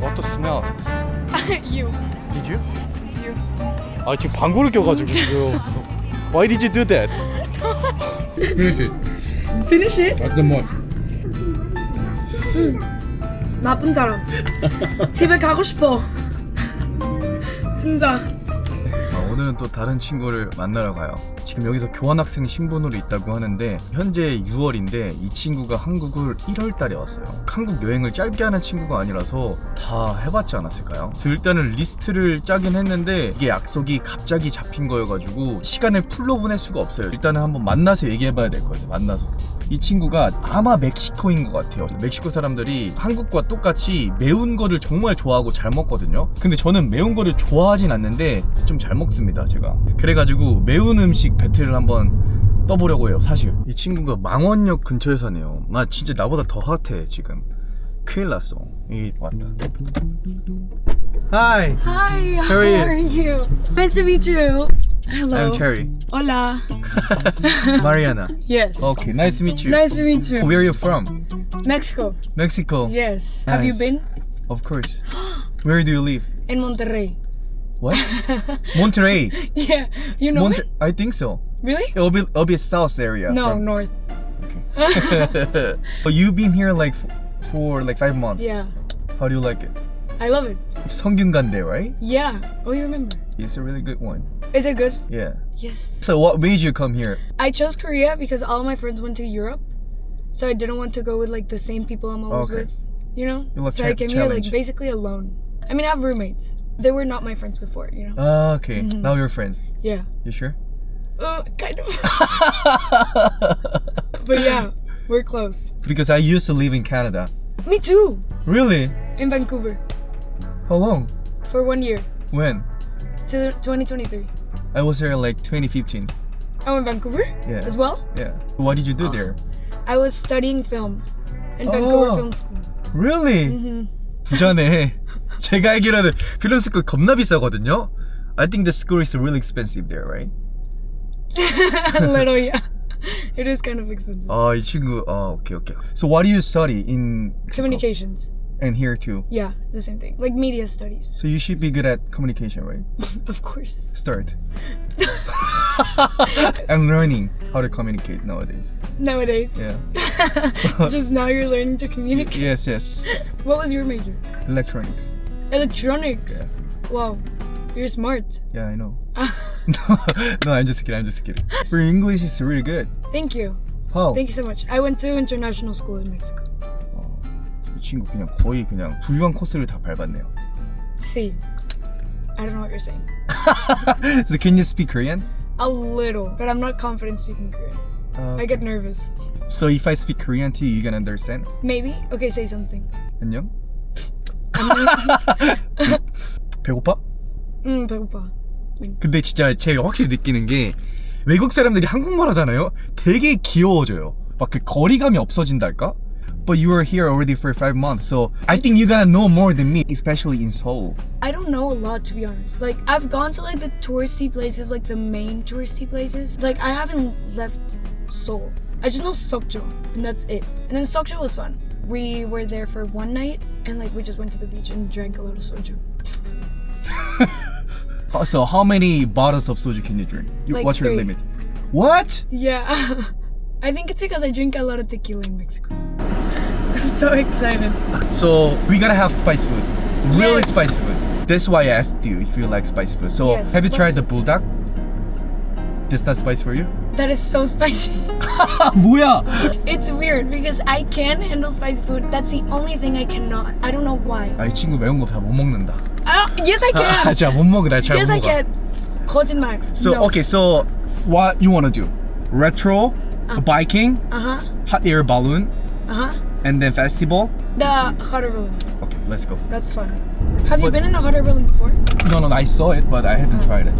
What the smell? you. Did you? It's you. 아 지금 방구를 껴가지고 지금. Why did you do that? Finish it. Finish it. That's the more. 나쁜 사람. 집에 가고 싶어. 진짜. 아, 오늘은 또 다른 친구를 만나러 가요. 지금 여기서 교환학생 신분으로 있다고 하는데 현재 6월인데 이 친구가 한국을 1월 달에 왔어요. 한국 여행을 짧게 하는 친구가 아니라서 다 해봤지 않았을까요? 그래서 일단은 리스트를 짜긴 했는데 이게 약속이 갑자기 잡힌 거여가지고 시간을 풀로 보낼 수가 없어요. 일단은 한번 만나서 얘기해봐야 될 것 같아요. 만나서. 이 친구가 아마 멕시코인 것 같아요. 멕시코 사람들이 한국과 똑같이 매운 거를 정말 좋아하고 잘 먹거든요. 근데 저는 매운 거를 좋아하진 않는데 좀 잘 먹습니다, 제가. 그래가지고 매운 음식 배틀을 한번 떠보려고 해요, 사실. 이 친구가 망원역 근처에 사네요. 나 진짜 나보다 더 핫해, 지금. 큰일 났어. 이 왔다. Hi, Hi, how How are you? are you? Nice to meet you. Hello. I'm Cherry. Hola. Mariana. Yes. Okay, nice to meet you. Nice to meet you. Where are you from? Mexico. Mexico. Yes. Have you been? Of course. Where do you live? In Monterrey. What? Monterrey. Yeah. You know Monte- it? I think so. Really? It'll be it'll be a south area. No, from- north. Okay. but you've been here like for like five months. Yeah. How do you like it? I love it. Songyunggan right? Yeah. Oh, you remember? It's a really good one. Is it good? Yeah. Yes. So what made you come here? I chose Korea because all my friends went to Europe, so I didn't want to go with like the same people I'm always okay. with. You know. You so I came challenge. here like basically alone. I mean, I have roommates. They were not my friends before. You know. Ah, okay. Mm -hmm. Now you're friends. Yeah. You sure? Uh, kind of. but yeah, we're close. Because I used to live in Canada. Me too. Really? In Vancouver. How long? for one year When? to 2023. I was here like 2015. Oh, in Vancouver? Yeah. As well? Yeah. What did you do there? I was studying film in Vancouver Oh. Film School. Really? hmm 부자네. 제가 알기로는 필름 스쿨 겁나 비싸거든요. I think the school is really expensive there, right? Little, yeah. It is kind of expensive. 아, 이 친구. 아, 오케이, 오케이. So what do you study in Mexico? Communications. and here too? Yeah, the same thing. Like media studies. So you should be good at communication, right? Of course. Start. I'm learning how to communicate nowadays. Nowadays. Yeah. Just now you're learning to communicate. Yes, yes. What was your major? Electronics. Electronics. Yeah. Wow. You're smart. Yeah, I know. no, I'm just kidding. I'm just kidding. Your English is really good. Thank you. How? Thank you so much. I went to international school in Mexico. 어, 이 친구 그냥 거의 그냥 부유한 코스를 다 밟았네요. See. I don't know what you're saying. so can you speak Korean? A little, but I'm not confident speaking Korean. Uh, I get nervous. So if I speak Korean to you, you can understand? Maybe? Okay, say something. 안녕? 배고파? 음, 배고파. 근데 진짜 제가 확실히 느끼는 게 외국 사람들이 한국말 하잖아요. 되게 귀여워져요. 막 그 거리감이 없어진달까? But you were here already for five months, so I think you gotta know more than me, especially in Seoul. I don't know a lot to be honest. Like I've gone to like the touristy places, like the main touristy places. Like I haven't left Seoul. I just know Sokcho, and that's it. And then Sokcho was fun. We were there for one night, and like we just went to the beach and drank a lot of soju. Uh, So how many bottles of soju can you drink? You- Like What's your three. limit? What? Yeah, I think it's because I drink a lot of tequila in Mexico. I'm so excited. So we gotta have spice food. Really Yes. spicy food. That's why I asked you if you like spicy food. So Yes, have you what- tried the bulldog? Is that spice for you? That is so spicy. 아 뭐야? It's weird because I can handle spicy food. That's the only thing I cannot. I don't know why. 아 이 친구 매운 거 다 못 먹는다. I don't, yes, I 아 can. 진짜 못 먹어 나잘못 yes, I 먹어. can. 거짓말. So no. okay, so what you wanna do? Retro, biking, Uh huh. hot air balloon, Uh huh. And then festival? The Harder Berlin. Okay, let's go. That's fun. Have but, you been in a Harder Berlin before? No, no, I saw it, but I haven't uh, tried it.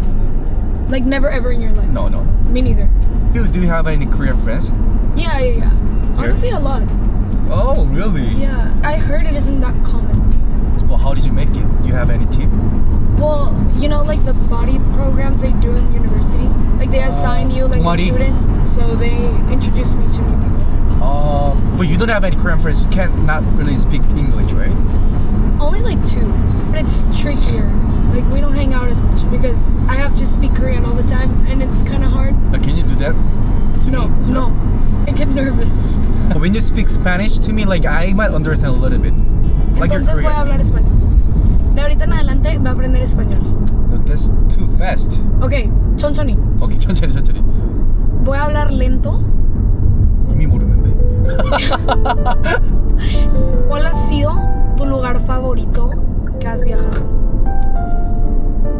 Like never ever in your life? No, no. Me neither. You, do you have any Korean friends? Yeah, yeah, yeah. Honestly, a lot. Oh, really? Yeah. I heard it isn't that common. Well, how did you make it? Do you have any tip? Well, you know, like the body programs they do in university, like they assign uh, you like a student, so they introduced me to new people. Uh, but you don't have any Korean friends. You can't not really speak English, right? Only like two. trickier. Like we don't hang out as much because I have to speak Korean all the time and it's kind of hard. Uh, can you do that? To No, me? no, I get nervous. When you speak Spanish to me, like I might understand a little bit. Like your Entonces voy a Korean. hablar español. De ahorita en adelante va a aprender español. No, that's too fast. Ok, 천천히. 오케이 천천히 천천히. Voy a hablar lento. 이미 모르는데. ¿Cuál ha sido tu lugar favorito que has viajado?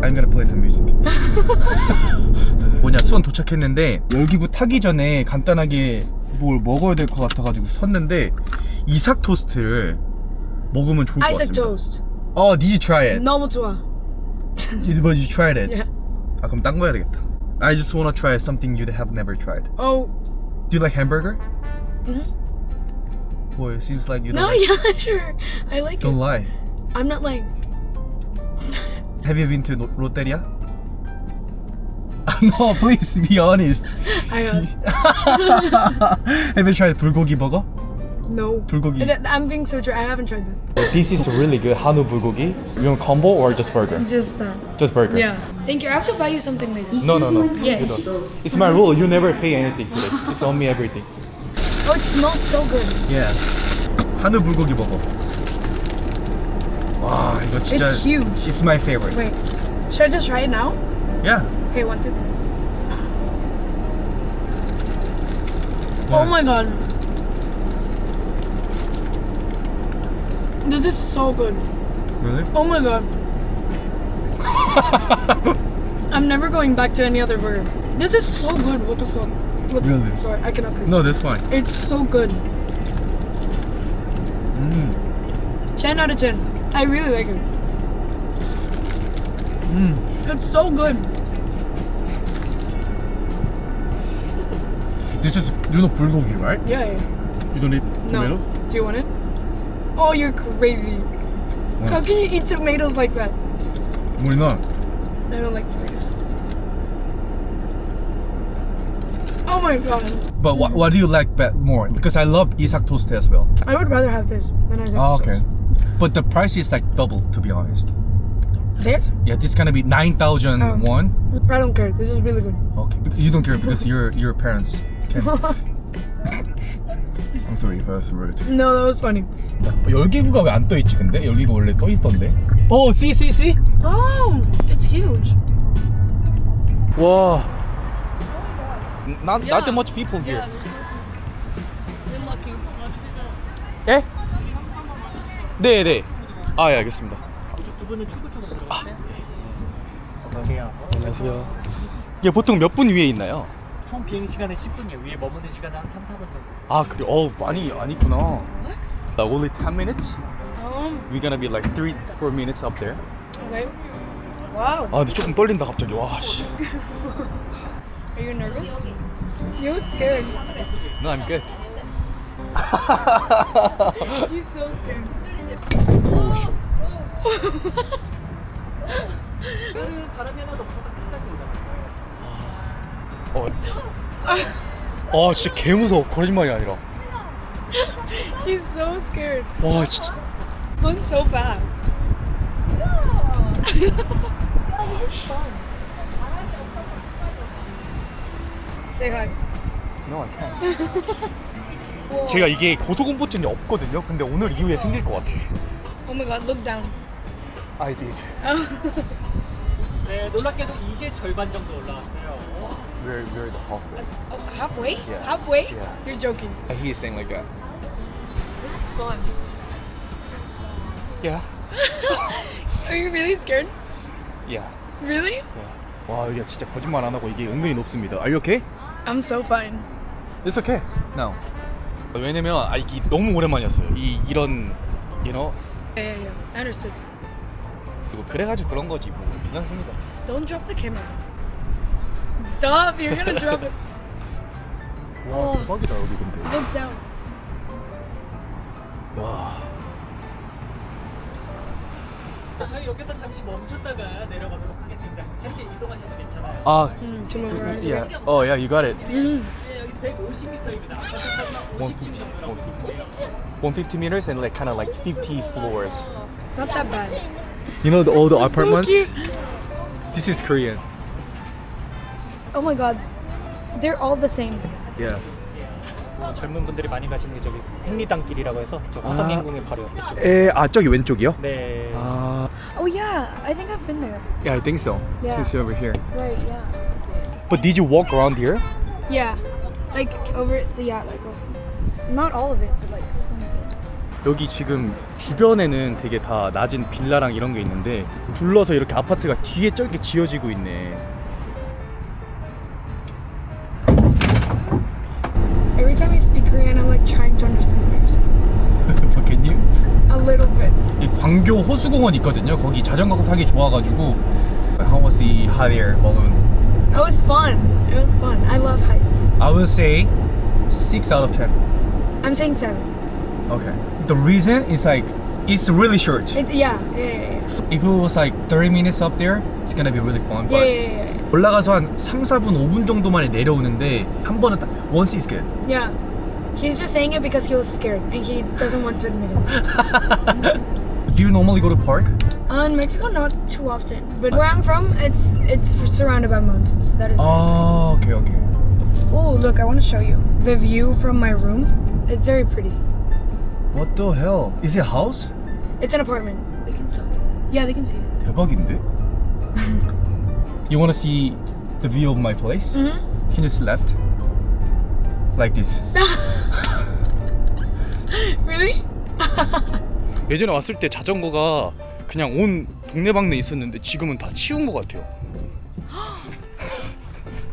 I'm gonna play some music. 뭐냐 수원 도착했는데 열기구 타기 전에 간단하게 뭘 먹어야 될 것 같아가지고 섰는데 이삭 토스트를 먹으면 좋을 것 Isaac 같습니다. toast. 어, did you try it? 너무 좋아. Did but you tried it? Yeah. 아 그럼 딴거 해야 되겠다. I just wanna try something you have never tried. Oh. Do you like hamburger? Mm-hmm. Boy, it seems like you don't. No, like yeah, sure. I like don't it. Don't lie. I'm not like. Have you been to Roteria? no, please be honest. I have. Have you tried bulgogi burger? No. 불고기. Th- I'm being so true. I haven't tried that. This is really good. 한우 불고기. You want combo or just burger? Just that. Just burger. Yeah. Thank you. I have to buy you something later. No, no, no. Yes. You don't. It's my rule. You never pay anything today. It's on me everything. Oh, it smells so good. Yeah. 한우 불고기 버거. 와, 이거 진짜 It's huge. It's my favorite. Wait. Should I just try it now? Yeah. Okay, one, two. Oh my god. This is so good. Really? Oh my god. I'm never going back to any other burger. This is so good. What the fuck? What the- Really? Sorry, I cannot curse. No, that's fine. It's so good. Mm. 10 out of 10. I really like it. Mm. It's so good. This is you know bulgogi, right? Yeah, yeah. You don't need tomatoes. No. Do you want it? Oh, you're crazy. How can you eat tomatoes like that? Why not? I don't like tomatoes. Oh my god. But what, what do you like bet more? Because I love Isak toast as well. I would rather have this than I have Oh, okay. But the price is like double, to be honest. This? Yeah, this is gonna be nine thousand Oh. won. I don't care. This is really good. Okay, you don't care because your your parents can. I'm sorry if I was rude. No, that was funny. 열기구가 왜 안 떠 있지 근데? 열기구 원래 떠 있던데. 오, see, see, see. Oh, it's huge. 와. Not Yeah. not that much people here. 예? 네, 네. 아, 예, 알겠습니다. 두 분은 출구 쪽으로 들어가세요. 어서오세요. 안녕하세요. 이게 보통 몇 분 위에 있나요? 총 비행 시간은 10분이에요. 위에 머무는 시간은 한 3, 4분 정도. 아, 그래. 어, 많이 안 있구나. Uh, only 10 minutes? Um, We're gonna be like 3, 4 minutes up there. okay. Wow. 아, 근데 조금 떨린다 갑자기. 와, 씨. Are you nervous? You look scared. No, I'm good. He's so scared. 오, 씨. 그 바람이 하나도 없어서 어. 아, 진짜 개 무서워. 거짓말이 아니라. He's so scared. 와, 진짜. It's going so fast. Hi. No, I can't. 제가 이게 고소공포증이 없거든요. 근데 오늘 이후에 생길 것 같아. Oh my god, look down. I did. 네, 놀랍게도 이제 절반 정도 올라왔어요. We're, we're the halfway. Oh, halfway? Yeah. Halfway? Yeah. You're joking. He's saying like that. This is fun. Yeah. Are you really scared? Yeah. Really? 와, 여기가 진짜 거짓말 안 하고 이게 은근히 높습니다. Are you okay? I'm so fine. It's okay. No. 왜냐면 아 이게 너무 오랜만이었어요. 이 이런 you know Yeah, yeah, yeah. I understood. 이거 그래가지고 그런 거지 뭐 괜찮습니다. Don't drop the camera. Stop! You're gonna drop it. 와 어. 대박이다 여기 근데. Look down. 와. 저희 여기서 잠시 멈췄다가 내려가도록 하겠습니다. 현재 이동하셔도 괜찮아요. 아, Mm, to move around. yeah. Oh yeah, you got it. Mm. 150m입니다. 50층 정도라고 150 meters and like kind of like 50 floors. It's not that bad. You know the, all the apartments? cute. This is Korean. Oh my god. They're all the same. Yeah. 어, 젊은 분들이 많이 가시는 게 저기 행리단길이라고 해서 저 화성행궁의 바로 옆에 쪽. 에, 아 저기 왼쪽이요? 네. 아, Oh yeah, I think I've been there. yeah, I think so. Yeah. Since you're over here. Right, yeah. But did you walk around here? Yeah. Like over the yeah, like over. Not all of it, but like some of it. 여기 지금 주변에는 되게 다 낮은 빌라랑 이런 게 있는데 둘러서 이렇게 아파트가 뒤에 저렇게 지어지고 있네. Every time you speak Korean, I'm like trying to understand what you're saying. 박혜님 A little bit. 이 광교 호수공원 있거든요. 거기 자전거 타기 좋아가지고 How was the hot air balloon? It was fun. It was fun. I love heights. I will say 6 out of 10. I'm saying seven. Okay. The reason is like it's really short. It's yeah, yeah, yeah, yeah. So if it was like 30 minutes up there, it's gonna be really fun. Yeah, But yeah, yeah, yeah. 올라가서 한 3, 4분, 5분 정도만에 내려오는데 한 번은 딱 once is good. Yeah. He's just saying it because he was scared and he doesn't want to admit it. Do you normally go to park? Uh, in Mexico, not too often. But where I'm from, it's it's surrounded by mountains. That is. Oh, okay, okay. Oh, look! I want to show you the view from my room. It's very pretty. What the hell? Is it a house? It's an apartment. They can tell. Yeah, they can see it. 대박인데? you wanna see the view of my place? Mhm. Can you just left? Like this. Really? 예전에 왔을 때 자전거가 그냥 온 동네방네 있었는데 지금은 다 치운 것 같아요.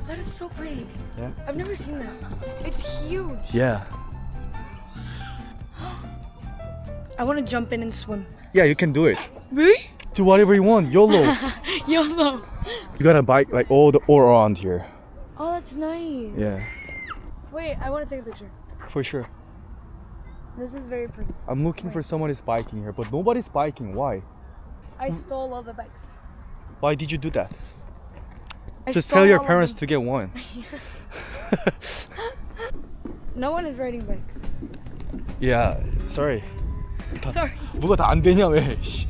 That is so pretty. Yeah. I've never seen this. It's huge. Yeah. I want to jump in and swim. Yeah, you can do it. Really? Do whatever you want. YOLO. YOLO. you gotta bike like all the all around here. Oh, that's nice. Yeah, Wait, I want to take a picture. for sure. This is very pretty. I'm looking for someone who's biking here, but nobody's biking. Why? I hmm. stole all the bikes. Why did you do that? I Just tell your parents to get one. No one is riding bikes. yeah, sorry. Sorry. 뭐가 다 안 되냐 왜? 씨.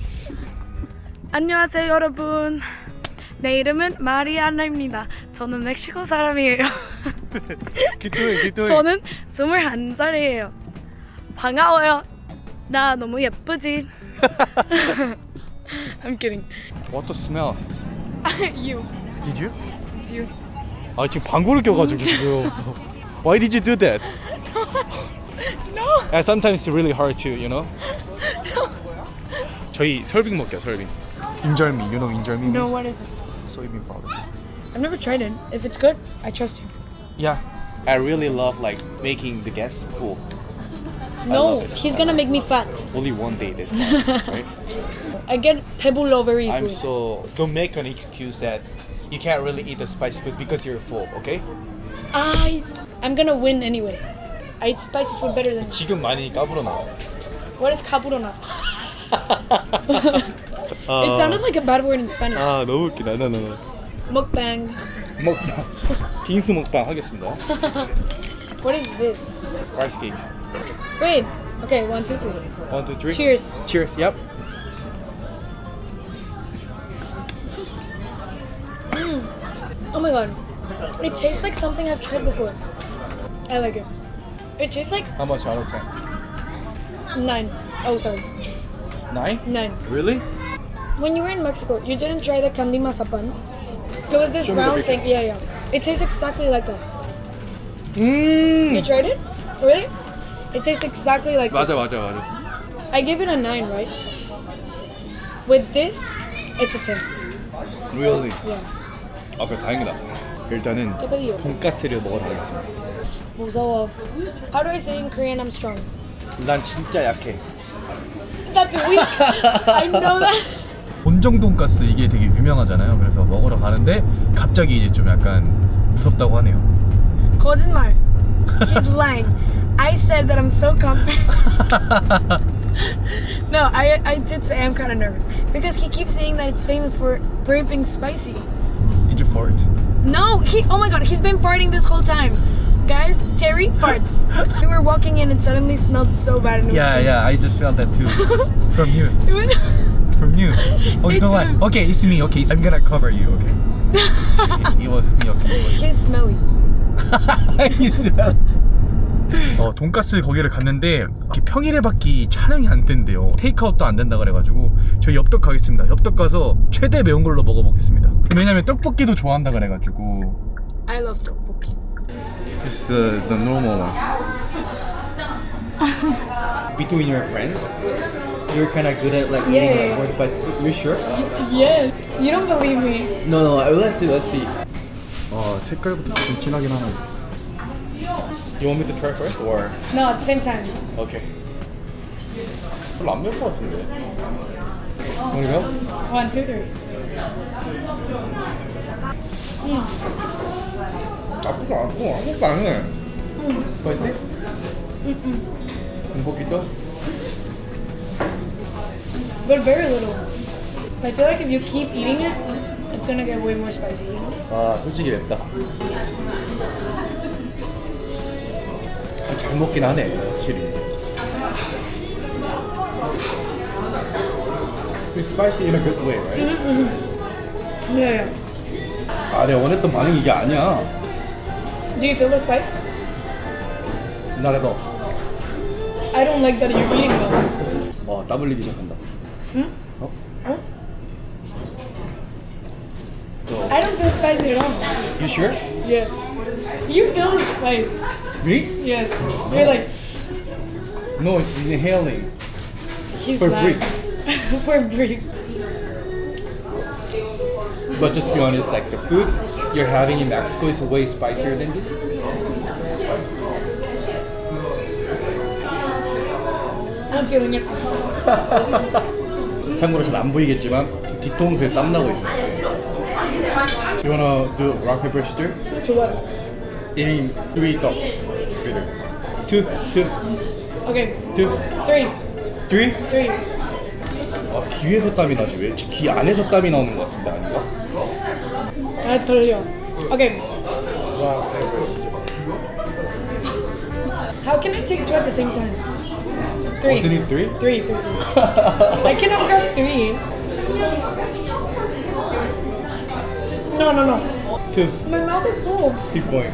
안녕하세요 여러분. 내 이름은 마리아나입니다. 저는 멕시코 사람이에요. Keep doing. 저는 21살이에요. 반가워요. 나 너무 예쁘지? I'm kidding. What the smell? you. Did you? It's you. 아 지금 방구를 껴가지고 지금. Why did you do that? No. Yeah, sometimes it's really hard to, you know. 저희 설빙 먹게요, 설빙. 인절미, you know 인절미? No, means? what is it? soybean powder. I've never tried it. If it's good, I trust you. Yeah. I really love like making the guests full. No, love it. he's gonna make me fat. Only one day this time, right? I get pebulo very I'm easily. so don't make an excuse that you can't really eat the spicy food because you're full, okay? I, I'm gonna win anyway. I eat spicy food better than you. 지금 많이 까불어나. What is caburona? It sounded like a bad word in Spanish. 아 너무 웃기다. 나나나. Mukbang. 먹방. 빙수 먹방 하겠습니다. What is this? Rice cake. Wait. Okay, one, two, three. One, two, three. Cheers. Cheers. Yep. Oh my god. It tastes like something I've tried before. I like it. It tastes like How much out of ten? nine. Oh, sorry. Nine. Nine. Really? When you were in Mexico, you didn't try the candy mazapan? It was this Show me the round picture. thing. Yeah, yeah. It tastes exactly like that. You 음. tried it? Really? It tastes exactly like 맞아 this. 맞아 맞아. I give it a 9, right? With this, it's a 10. Really? Yeah. 아 그래 다행이다. 일단은 ¿Qué pedí yo? 돈가스를 먹으러 가겠습니다. 무서워. How do I say in Korean I'm strong? 난 진짜 약해. That's weak. I know that. 본정 돈가스 이게 되게 유명하잖아요. 그래서 먹으러 가는데 갑자기 이제 좀 약간 무섭다고 하네요. 거짓말. He's lying. I said that I'm so confident. no, I I did say I'm kind of nervous because he keeps saying that it's famous for for it being spicy. Did you fart? No, he. Oh my god, he's been farting this whole time. Guys, Terry farts. we were walking in and suddenly smelled so bad. And it was Yeah, stinky. yeah. I just felt that too. From you. It was. From you. Oh, you know what? Okay, it's me. Okay, I'm gonna cover you. Okay. it was me. Okay. It was It's smelly. 어, 돈가스 거기를 갔는데 이렇게 평일에밖에 촬영이 안 된대요. 테이크아웃도 안 된다 그래가지고 저희 엽떡 가겠습니다. 엽떡 가서 최대 매운 걸로 먹어보겠습니다. 왜냐면 떡볶이도 좋아한다 그래가지고. I love tteokbokki. This is the, the normal one. Between your friends, you're kind of good at like Yeah. eating like more spicy food. You sure? Yes. You don't believe me. No, no. Let's see. Let's see. 어 색깔부터 좀 진하긴 하네. You want me to try first or? No, at the same time. Okay. 별로 안 매울 것 같은데. 뭔가? One, two, three. 나쁘지 않고 아무것도 안 해. Spicy? Un poquito. But very little. I feel like if you keep eating it, it's gonna get way more spicy. You know? 아 솔직히 맵다. 잘 먹긴 하네 확실히. It's spicy in a good way, right? Yeah, yeah. 아 내가 원했던 반응이 이게 아니야. Do you feel the spice? Not at all. I don't like that you're eating them. 와, 땀 흘리기 시작한다. Hmm? 어? Huh? 저, I don't feel spicy at all. you sure? Yes. You feel the spice. Me? Yes. You're like, No, it's inhaling. he's For lying. For brief. But just be honest, like the food you're having in Mexico is way spicier than this. I'm feeling it. 참고로 잘 안 보이겠지만 뒤통수에 땀 나고 있어요. You wanna do rock paper scissors? To what? Eating three 떡 together. Two, two, Okay. two, Three. three. Three. 아 귀에서 땀이 나지 왜? 귀 안에서 땀이 나오는 것 같은데 아닌가? I told you. Okay. rock paper scissors. How can I take two at the same time? Three. Wasn't it three? Three, three, three. I cannot grab three. No, no, no. two. My mouth is full. Keep going.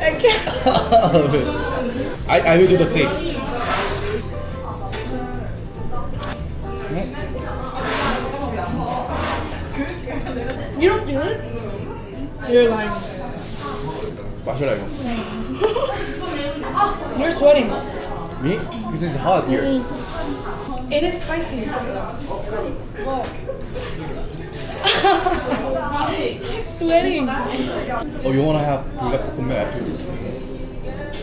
I can't. I, I will do the same. You don't feel it? You're lying. 마셔라 이거. You're sweating. Me? This is hot here. It is spicy. What? He's sweating. Oh, you wanna have 불닭볶음면 after this?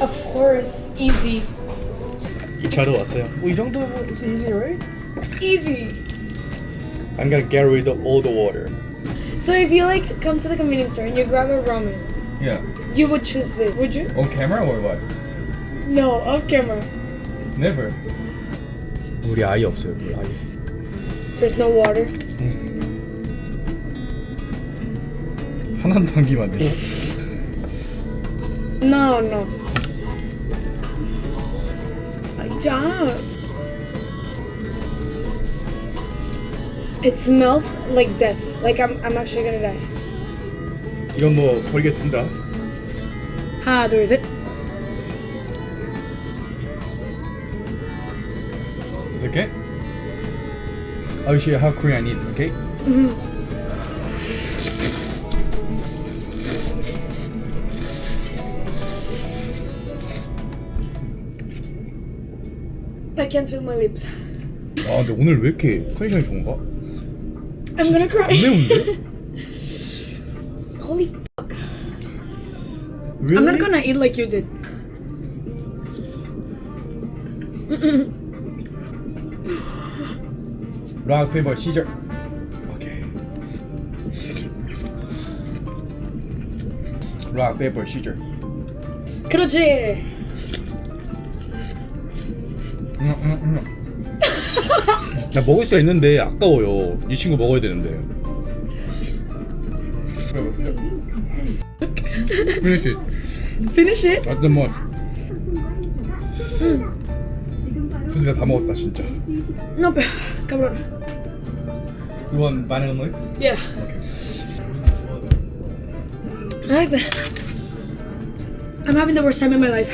Of course, easy. 이 자료 왔어요. 뭐 이 정도 is easy, right? Easy. I'm gonna get rid of all the water. So if you like come to the convenience store and you grab a ramen, Yeah. you would choose this, would you? On camera or what? No, off camera. Never. 물이 아예 없어요. 물 아예. There's no water. 하나도 안 기면 안 돼. No, no. Stop. It smells like death. Like I'm, I'm actually gonna die. 이건 뭐 버리겠습니다. 하나, 둘, 셋. Is it okay? I'll show you how Korean eat, okay? I can't feel my lips. 아 근데 오늘 왜 이렇게 컨디션이 좋은가? I'm gonna 안 cry. 매운데? Holy fuck. Really? I'm not gonna eat like you did. rock paper scissors. Okay. rock paper scissors. 그렇지. 음, 음, 음. 나 먹을 수 있는데 아까워요. 이 친구 먹어야 되는데. Finish it. Finish it. That's the most. 진짜 다 먹었다 진짜. No, pero, cabrón. You want vanilla milk? Yeah. I've I'm having the worst time in my life.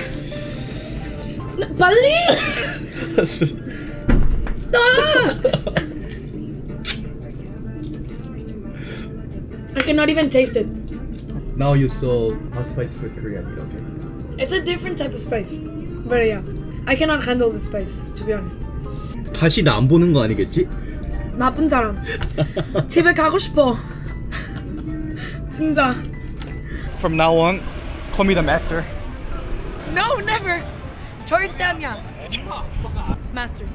No, Bali! Ah! I cannot even taste it. Now you saw a spice for Korean meat, okay? It's a different type of spice. But yeah, I cannot handle the spice, to be honest. 다시 나 안 보는 거 아니겠지? 나쁜 사람. 집에 가고 싶어. 진짜. From now on, call me the master. No, never. 절대 아니야. Master.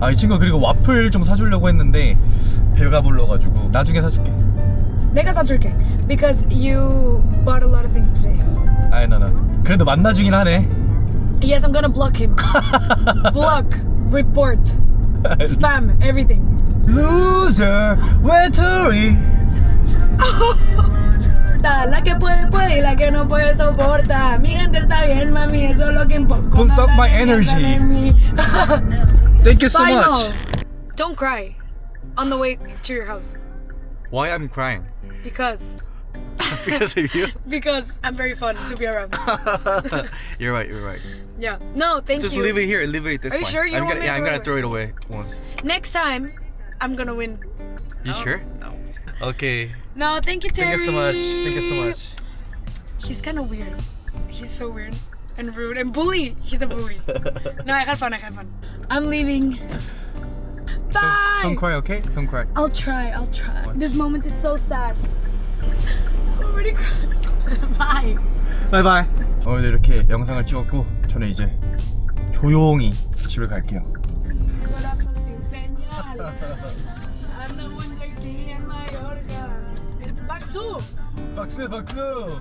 아 이 친구 그리고 와플 좀 사주려고 했는데 배가 불러가지고 나중에 사줄게 내가 사줄게. Because you bought a lot of things today. 아이 나나 그래도 만나주긴 하네 Yes, I'm gonna block him. block, report, spam, everything. Loser 외톨 이 Da, la que puede, puede y la que no puede soporta. Mi gente está bien, mami, eso es lo que importa. Don't suck my energy. Thank you so Final. much Don't cry on the way to your house. Why I'm crying? Because Because of you? because I'm very fun to be around. you're right, you're right Yeah. No, thank Just you. leave it here, leave it this Are you sure you I'm don't gonna, want me Yeah, to I'm throw gonna it throw it away once Next time, I'm gonna win. You oh, sure? No Okay No, thank you, Terry. Thank you so much Thank you so much He's kind of weird. He's so weird and rude and bully. He's a bully. no, I had fun. I had fun. I'm leaving. Bye. Don't cry, okay? Don't cry I'll try. I'll try. This moment is so sad. I'm already crying. Bye. 바이바이 오늘도 이렇게 영상을 찍었고 저는 이제 조용히 집에 갈게요 박수. 박수 박수